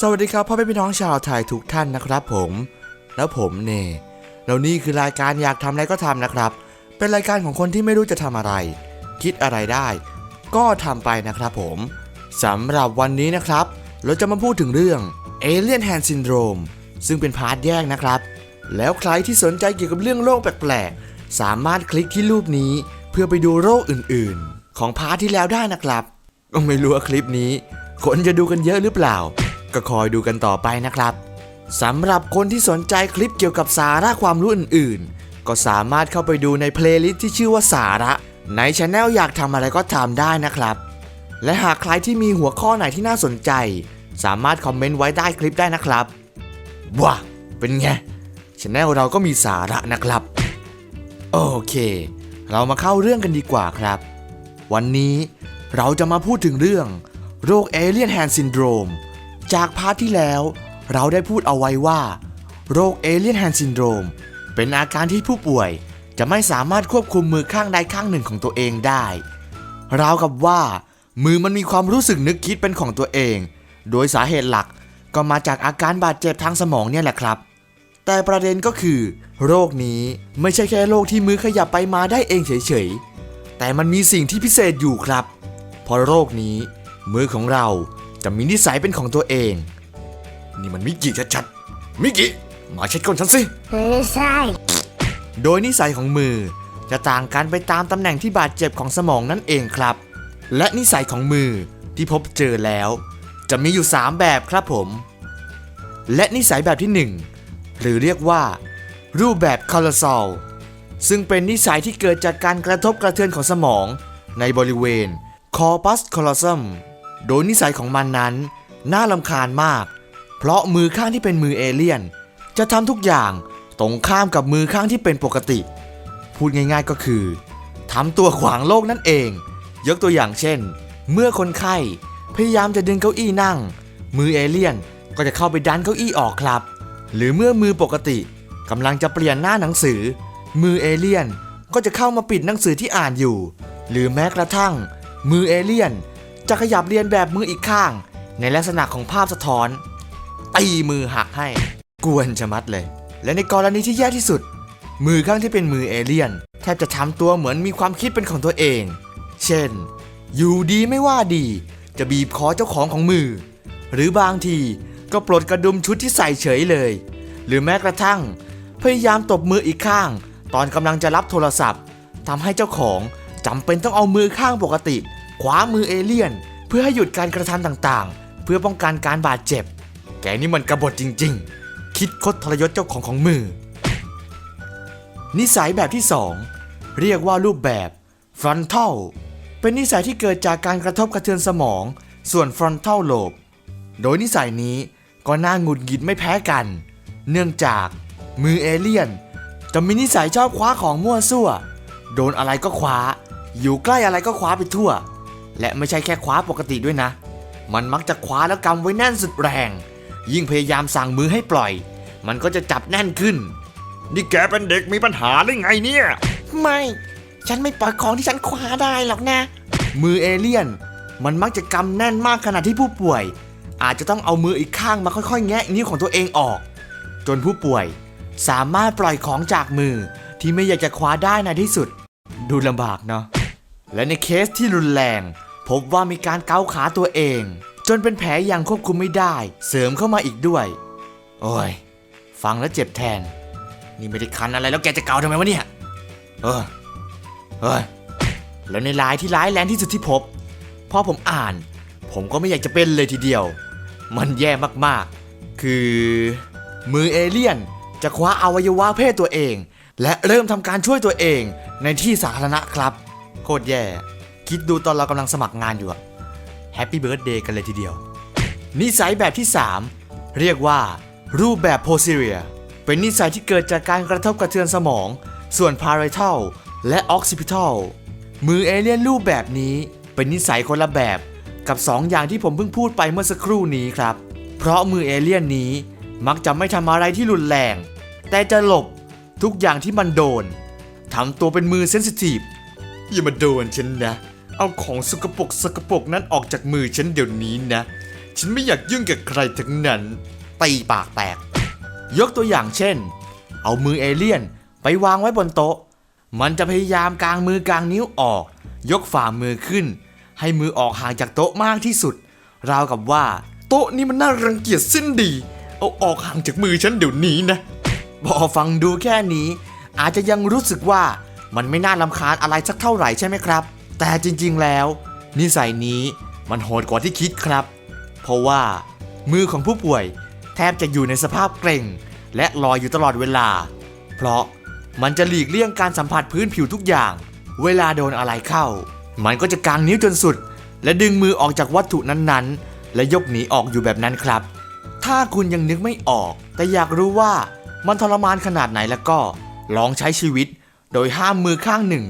สวัสดีครับพ่อแม่พี่น้องชาวไทยทุกท่านนะครับผม แล้วผมเน่แล้วนี่คือรายการอยากทำอะไรก็ทำนะครับ เป็นรายการของคนที่ไม่รู้จะทำอะไร คิดอะไรได้ ก็ทำไปนะครับผมสำหรับวันนี้นะครับ เราจะมาพูดถึงเรื่อง Alien Hand Syndrome ซึ่งเป็นพาร์ทแยกนะครับ แล้วใครที่สนใจเกี่ยวกับเรื่องโรคแปลกๆ สามารถคลิกที่รูปนี้ เพื่อไปดูโรคอื่นๆ ของพาร์ทที่แล้วได้นะครับ ก็ไม่รู้ว่าคลิปนี้คนจะดูกันเยอะหรือเปล่า ก็คอยดูกันต่อไปนะครับสำหรับคนที่สนใจคลิปเกี่ยวกับสาระความรู้อื่นๆ ก็สามารถเข้าไปดูในเพลย์ลิสต์ที่ชื่อว่าสาระ ในช anel อยากทำอะไรก็ทำได้นะครับ และหากใครที่มีหัวข้อไหนที่น่าสนใจ สามารถคอมเมนต์ไว้ใต้คลิปได้นะครับว้าเป็นไงช anel เราก็มีสาระนะครับ โอเค เรามาเข้าเรื่องกันดีกว่าครับ วันนี้เราจะมาพูดถึงเรื่อง โรค Alien Hand Syndrome จากพาร์ทที่แล้ว เราได้พูดเอาไว้ว่า โรค Alien Hand Syndrome เป็นอาการที่ผู้ป่วยจะไม่สามารถควบคุมมือข้างใดข้างหนึ่งของตัวเองได้ ราวกับว่า มือมันมีความรู้สึกนึกคิดเป็นของตัวเอง โดยสาเหตุหลักก็มาจากอาการบาดเจ็บทางสมองเนี่ยแหละครับ แต่ประเด็นก็คือ โรคนี้ไม่ใช่แค่โรคที่มือขยับไปมาได้เองเฉยๆ แต่มันมีสิ่งที่พิเศษอยู่ครับเพราะโรคนี้ มือของเรา จะมีนิสัยเป็นของตัวเอง นี่มันมิกิชัดๆมิกิมาเช็ดก้นฉันสิไม่ใช่โดยนิสัยของมือจะต่างกันไปตามตำแหน่งที่บาดเจ็บของสมองนั่นเองครับ และนิสัยของมือที่พบเจอแล้ว จะมีอยู่ 3 แบบครับผม และนิสัยแบบที่ 1 หรือเรียกว่า รูปแบบคอลซอลซึ่งเป็นนิสัยที่เกิดจากการกระทบกระเทือนของสมอง ในบริเวณคอปัสคอล s ซัม โดยนิสัยของมันนั้น น่าลำคาญมาก เพราะมือข้างที่เป็นมือเอเลี่ยน จะทำทุกอย่างตรงข้ามกับมือข้างที่เป็นปกติ พูดง่ายๆก็คือทำตัวขวางโลกนั่นเอง ยกตัวอย่างเช่น เมื่อคนไข้พยายามจะดึงเก้าอี้นั่ง มือเอเลี่ยนก็จะเข้าไปดันเก้าอี้ออกครับ หรือเมื่อมือปกติกำลังจะเปลี่ยนหน้าหนังสือ มือเอเลี่ยนก็จะเข้ามาปิดหนังสือที่อ่านอยู่ หรือแม้กระทั่ง มือเอเลี่ยน จะขยับเรียนแบบมืออีกข้าง ในลักษณะของภาพสะท้อนตีมือหักให้ กวนชะมัดเลย และในกรณีที่แย่ที่สุด มือข้างที่เป็นมือเอเลี่ยนแทบจะทำตัวเหมือนมีความคิดเป็นของตัวเอง เช่น อยู่ดีไม่ว่าดี จะบีบคอเจ้าของของมือ หรือบางทีก็ปลดกระดุมชุดที่ใส่เฉยเลย หรือแม้กระทั่ง พยายามตบมืออีกข้าง ตอนกำลังจะรับโทรศัพท์ทำให้เจ้าของจำเป็นต้องเอามือข้างปกติ ขวามือเอเลี่ยน เพื่อให้หยุดการกระทำต่างๆ เพื่อป้องกันการบาดเจ็บ แกนี่มันกบฏจริง ๆ คิดคดทรยศเจ้าของของมือ นิสัยแบบที่ 2 เรียกว่ารูปแบบ frontal เป็นนิสัยที่เกิดจากการกระทบกระเทือนสมอง ส่วน frontal lobe โดยนิสัยนี้ก็น่าหงุดหงิดไม่แพ้กัน เนื่องจากมือเอเลี่ยน จะมีนิสัยชอบคว้าของมั่วซั่ว โดนอะไรก็คว้า อยู่ใกล้อะไรก็คว้าไปทั่ว และไม่ใช่แค่คว้าปกติด้วยนะ มันมักจะคว้าแล้วกำไว้แน่นสุดแรง ยิ่งพยายามสั่งมือให้ปล่อย มันก็จะจับแน่นขึ้น นี่แกเป็นเด็กมีปัญหาหรือไงเนี่ย ไม่ ฉันไม่ปล่อยของที่ฉันคว้าได้หรอกนะ มือเอเลี่ยน มันมักจะกำแน่นมากขนาดที่ผู้ป่วย อาจจะต้องเอามืออีกข้างมาค่อยๆ แงะนิ้วของตัวเองออก จนผู้ป่วย สามารถปล่อยของจากมือที่ไม่อยากจะคว้าได้ในที่สุด ดูลำบากเนาะและในเคสที่รุนแรง พบว่ามีการเกาขาตัวเอง จนเป็นแผลอย่างควบคุมไม่ได้ เสริมเข้ามาอีกด้วย โอ้ย ฟังแล้วเจ็บแทน นี่ไม่ได้คันอะไรแล้วแกจะเกาทำไมวะเนี่ย เออเฮ้ยแล้วในลายที่ร้ายแรงที่สุดที่พบพอผมอ่าน ผมก็ไม่อยากจะเป็นเลยทีเดียว มันแย่มากๆ คือ มือเอเลี่ยนจะคว้าอวัยวะเพศตัวเอง และเริ่มทำการช่วยตัวเองในที่สาธารณะครับ โคตรแย่ คิดดูตอนเรากำลังสมัครงานอยู่อะแฮปปี้เบิร์ดเดย์กันเลยทีเดียว นิสัยแบบที่ 3 เรียกว่า รูปแบบ posterior เป็นนิสัยที่เกิดจากการกระทบกระเทือนสมอง ส่วน parietal และ occipital มือเอเลี่ยนรูปแบบนี้เป็นนิสัยคนละแบบกับ 2 อย่างที่ผมเพิ่งพูดไปเมื่อสักครู่นี้ครับ เพราะมือเอเลี่ยนนี้มักจะไม่ทำอะไรที่รุนแรง แต่จะหลบทุกอย่างที่มันโดนทำตัวเป็นมือเซนซิทีฟอย่ามาโดนฉันนะ เอาของสกปรกสกปรกนั้นออกจากมือฉันเดี๋ยวนี้นะ ฉันไม่อยากยุ่งกับใครทั้งนั้นตีปากแตก ยกตัวอย่างเช่น เอามือเอเลี่ยนไปวางไว้บนโต๊ะ มันจะพยายามกางมือกางนิ้วออก ยกฝ่ามือขึ้น ให้มือออกห่างจากโต๊ะมากที่สุด ราวกับว่า โต๊ะนี้มันน่ารังเกียจสิ้นดี เอาออกห่างจากมือฉันเดี๋ยวนี้นะพอฟังดูแค่นี้ อาจจะยังรู้สึกว่ามันไม่น่าลำคาญอะไรสักเท่าไหร่ใช่ไหมครับ แต่จริงๆแล้ว นิสัยนี้มันโหดกว่าที่คิดครับ เพราะว่า มือของผู้ป่วยแทบจะอยู่ในสภาพเกร็ง และลอยอยู่ตลอดเวลา เพราะมันจะหลีกเลี่ยงการสัมผัสพื้นผิวทุกอย่าง เวลาโดนอะไรเข้า มันก็จะกางนิ้วจนสุด และดึงมือออกจากวัตถุนั้นๆ และยกหนีออกอยู่แบบนั้นครับ ถ้าคุณยังนึกไม่ออก แต่อยากรู้ว่ามันทรมานขนาดไหนแล้วก็ ลองใช้ชีวิต โดยห้ามมือข้างหนึ่ง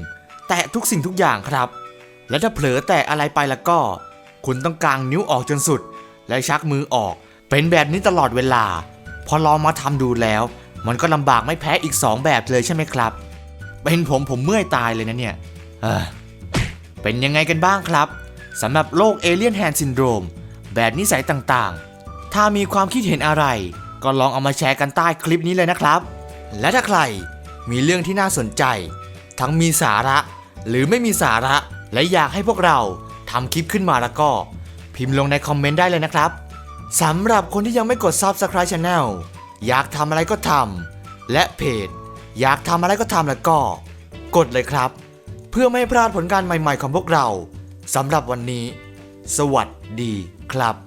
แตะทุกสิ่งทุกอย่างครับ และถ้าเผลอแตะอะไรไปแล้วก็ คุณต้องกางนิ้วออกจนสุด และชักมือออก เป็นแบบนี้ตลอดเวลา พอลองมาทำดูแล้ว มันก็ลำบากไม่แพ้อีก 2 แบบเลยใช่ไหมครับ เป็นผมผมเมื่อยตายเลยนะเนี่ยเออเป็นยังไงกันบ้างครับสำหรับโรคเอเลียนแฮนด์ซินโดรมแบบนิสัยต่างๆ ถ้ามีความคิดเห็นอะไร ก็ลองเอามาแชร์กันใต้คลิปนี้เลยนะครับ และถ้าใครมีเรื่องที่น่าสนใจ ทั้งมีสาระ หรือไม่มีสาระ และอยากให้พวกเราทำคลิปขึ้นมาแล้วก็ พิมพ์ลงในคอมเมนต์ได้เลยนะครับสำหรับคนที่ยังไม่กด Subscribe Channel อยากทำอะไรก็ทำและเพจ อยากทำอะไรก็ทำแล้วก็ กดเลยครับ เพื่อไม่ให้พลาดผลการใหม่ๆของพวกเราสำหรับวันนี้ สวัสดีครับ